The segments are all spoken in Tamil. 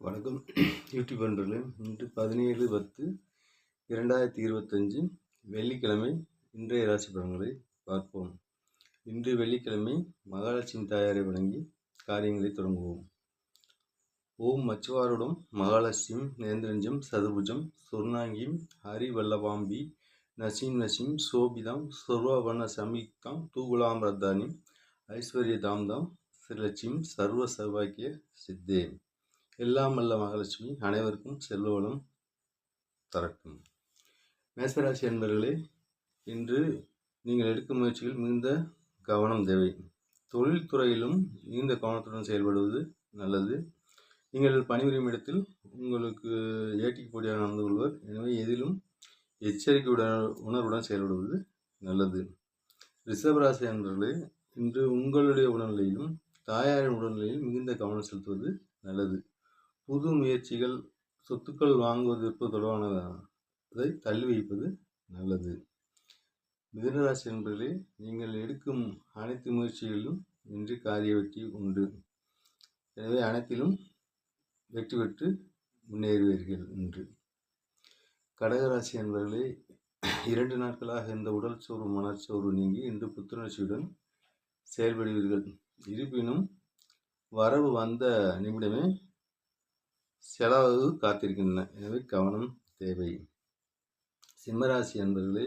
வணக்கம். யூடியூப் நண்பர்களே இன்று பதினேழு பத்து இரண்டாயிரத்தி இருபத்தஞ்சு வெள்ளிக்கிழமை இன்றைய ராசி பலன்களை பார்ப்போம். இன்று வெள்ளிக்கிழமை மகாலட்சுமி தாயாரை வணங்கி காரியங்களை தொடங்குவோம். ஓம் மச்சுவாருடம் மகாலட்சுமி நேந்திரஞ்சம் சதுபுஜம் சொர்ணாங்கிம் ஹரிவல்லபாம்பி நசீம் நசீம் சோபிதாம் சொர்வவன சமிக்தாம் தூகுலாம் ரத்தானி ஐஸ்வர்ய தாம்தாம் ஸ்ரீலட்சுமி சர்வ சர்வாக்கிய சித்தே. எல்லாம் வல்ல மகாலட்சுமி அனைவருக்கும் செல்வளம் தரட்டும். மேசராசி என்பவர்களே இன்று நீங்கள் எடுக்கும் முயற்சியில் மிகுந்த கவனம் தேவை. தொழில்துறையிலும் மிகுந்த கவனத்துடன் செயல்படுவது நல்லது. நீங்கள் பணிபுரியும் இடத்தில் உங்களுக்கு ஏட்டிக்கு போட்டியாக நடந்து கொள்வர். எனவே எதிலும் எச்சரிக்கையுடன் உணர்வுடன் செயல்படுவது நல்லது. ரிஷபராசி என்பவர்களே இன்று உங்களுடைய உடல்நிலையிலும் தாயாரின் உடல்நிலையில் மிகுந்த கவனம் செலுத்துவது நல்லது. புது முயற்சிகள் சொத்துக்கள் வாங்குவது விற்பது தொடர்பானதை தள்ளி வைப்பது நல்லது. மிதனராசி என்பதிலே நீங்கள் எடுக்கும் அனைத்து முயற்சிகளிலும் இன்று காரிய வெற்றி உண்டு. எனவே அனைத்திலும் வெற்றி பெற்று முன்னேறுவீர்கள் என்று கடகராசி என்பவர்களே இரண்டு நாட்களாக இந்த உடல் சோர்வு மனச்சோறு நீங்கி இன்று புத்துணர்ச்சியுடன் செயல்படுவீர்கள். இருப்பினும் வரவு வந்த நிமிடமே செலவு காத்திருக்கின்றன. எனவே கவனம் தேவை. சிம்மராசி என்பர்களே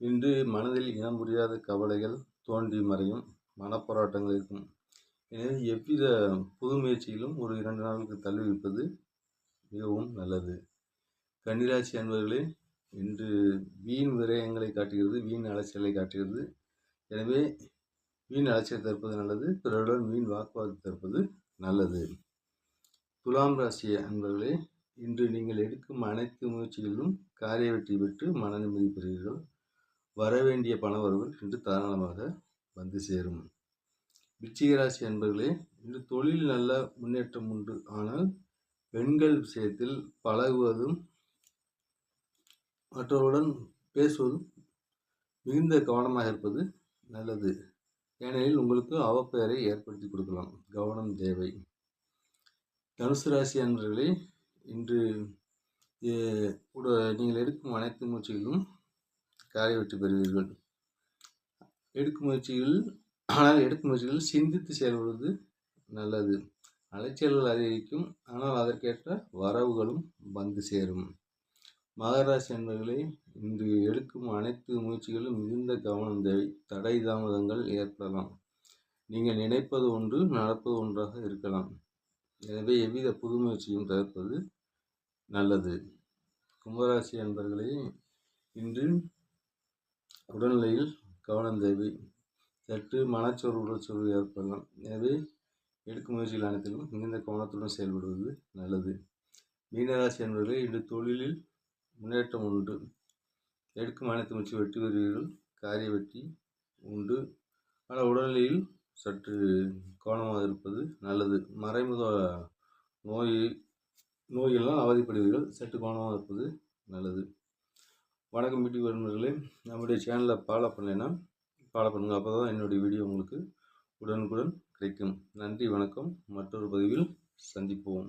இன்று மனதில் இனம் புரியாத கவலைகள் தோன்றி மறையும் மனப்போராட்டங்கள் இருக்கும். எனவே எவ்வித புது முயற்சியிலும் ஒரு இரண்டு நாளுக்கு தள்ளி வைப்பது மிகவும் நல்லது. கன்னிராசி அன்பர்களே இன்று வீண் விரயங்களை காட்டுகிறது வீண் அலைச்சலை காட்டுகிறது. எனவே வீண் அலைச்சல் தற்பது நல்லது பிறருடன் வீண் வாக்குவாதம் தற்பது நல்லது. துலாம் ராசி அன்பர்களே இன்று நீங்கள் எடுக்கும் அனைத்து முயற்சிகளிலும் காரிய வெற்றி பெற்று மன நிம்மதி பெறுவீர்கள். வரவேண்டிய பணவரவுகள் இன்று தாராளமாக வந்து சேரும். விச்சிகராசி அன்பர்களே இன்று தொழில் நல்ல முன்னேற்றம் உண்டு. ஆனால் பெண்கள் விஷயத்தில் பழகுவதும் மற்றவருடன் பேசுவதும் மிகுந்த கவனமாக இருப்பது நல்லது. ஏனெனில் உங்களுக்கு அவப்பெயரை ஏற்படுத்தி கொடுக்கலாம். கவனம் தேவை. தனுசு ராசி அன்பர்களே இன்று கூட நீங்கள் எடுக்கும் அனைத்து முயற்சிகளும் காரை வெற்றி பெறுவீர்கள். எடுக்கும் முயற்சிகள் ஆனால் எடுக்கும் முயற்சிகள் சிந்தித்து செயல்படுவது நல்லது. அலைச்சல்கள் அதிகரிக்கும் ஆனால் அதற்கேற்ற வரவுகளும் வந்து சேரும். மகராசி அன்பர்களே இன்று எடுக்கும் அனைத்து முயற்சிகளும் மிகுந்த கவனம் தேவை. தடை தாமதங்கள் ஏற்படலாம். நீங்கள் நினைப்பது ஒன்று நடப்பது ஒன்றாக இருக்கலாம். எனவே எவ்வித புது முயற்சியும் தவிர்ப்பது நல்லது. கும்பராசி அன்பர்களே இன்று உடல்நிலையில் கவனம் தேவை. சற்று மனச்சோர்வு உடற்சோர்வு ஏற்படலாம். எனவே எடுக்கும் முயற்சிகள் அனைத்திலும் மிகுந்த கவனத்துடன் செயல்படுவது நல்லது. மீனராசி என்பவர்களே இன்று தொழிலில் முன்னேற்றம் உண்டு. எடுக்கும் அனைத்து முயற்சி வெற்றி பெறுவீர்கள். காரிய வெற்றி உண்டு. ஆனால் உடல்நிலையில் சற்று கவனமாக இருப்பது நல்லது. மறைமுக நோய் நோயெல்லாம் அவதிப்படுவீர்கள் சற்று கவனமாக இருப்பது நல்லது. வணக்கம் வீட்டுக்கு வருபவர்களே நம்முடைய சேனலை ஃபாலோ பண்ணலைன்னா ஃபாலோ பண்ணுங்கள் அப்போ தான் என்னுடைய வீடியோ உங்களுக்கு உடனுக்குடன் கிடைக்கும். நன்றி வணக்கம். மற்றொரு பதிவில் சந்திப்போம்.